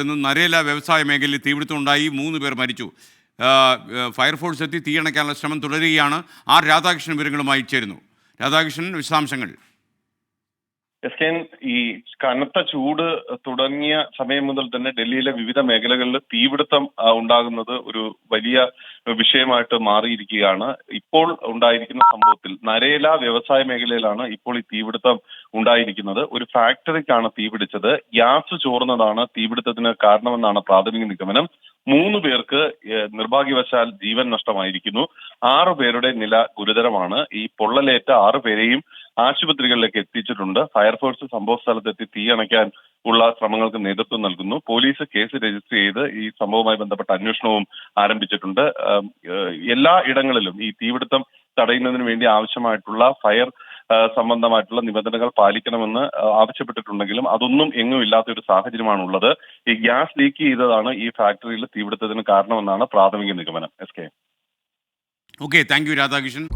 ഇന്ന് നരേല വ്യവസായ മേഖലയിൽ തീപിടുത്തമുണ്ടായി. മൂന്ന് പേർ മരിച്ചു. ഫയർഫോഴ്സ് എത്തി തീയണയ്ക്കാനുള്ള ശ്രമം തുടരുകയാണ്. ആർ രാധാകൃഷ്ണൻ വിവരങ്ങളുമായി ചേരുന്നു. രാധാകൃഷ്ണൻ വിശദാംശങ്ങൾ. ഈ കനത്ത ചൂട് തുടങ്ങിയ സമയം മുതൽ തന്നെ ഡൽഹിയിലെ വിവിധ മേഖലകളിൽ തീപിടുത്തം ഉണ്ടാകുന്നത് ഒരു വലിയ വിഷയമായിട്ട് മാറിയിരിക്കുകയാണ്. ഇപ്പോൾ ഉണ്ടായിരിക്കുന്ന സംഭവത്തിൽ നരേല വ്യവസായ മേഖലയിലാണ് ഇപ്പോൾ ഈ തീപിടുത്തം ഉണ്ടായിരിക്കുന്നത്. ഒരു ഫാക്ടറിക്കാണ് തീപിടിച്ചത്. ഗ്യാസ് ചോർന്നതാണ് തീപിടുത്തത്തിന് കാരണമെന്നാണ് പ്രാഥമിക നിഗമനം. മൂന്ന് പേർക്ക് നിർഭാഗ്യവശാൽ ജീവൻ നഷ്ടമായിരിക്കുന്നു. ആറു പേരുടെ നില ഗുരുതരമാണ്. ഈ പൊള്ളലേറ്റ ആറു പേരെയും ആശുപത്രികളിലേക്ക് എത്തിച്ചിട്ടുണ്ട്. ഫയർഫോഴ്സ് സംഭവ സ്ഥലത്തെത്തി തീ അണയ്ക്കാൻ ഉള്ള ശ്രമങ്ങൾക്ക് നേതൃത്വം നൽകുന്നു. പോലീസ് കേസ് രജിസ്റ്റർ ചെയ്ത് ഈ സംഭവവുമായി ബന്ധപ്പെട്ട അന്വേഷണവും ആരംഭിച്ചിട്ടുണ്ട്. എല്ലാ ഇടങ്ങളിലും ഈ തീപിടുത്തം തടയുന്നതിന് വേണ്ടി ആവശ്യമായിട്ടുള്ള ഫയർ സംബന്ധമായിട്ടുള്ള നിബന്ധനകൾ പാലിക്കണമെന്ന് ആവശ്യപ്പെട്ടിട്ടുണ്ടെങ്കിലും അതൊന്നും എങ്ങും ഇല്ലാത്ത ഒരു സാഹചര്യമാണ് ഉള്ളത് ഈ ഗ്യാസ് ലീക്ക് ചെയ്തതാണ് ഈ ഫാക്ടറിയിൽ തീപിടുത്തത്തിന് കാരണമെന്നാണ് പ്രാഥമിക നിഗമനം. S K. Okay thank you Radhakrishnan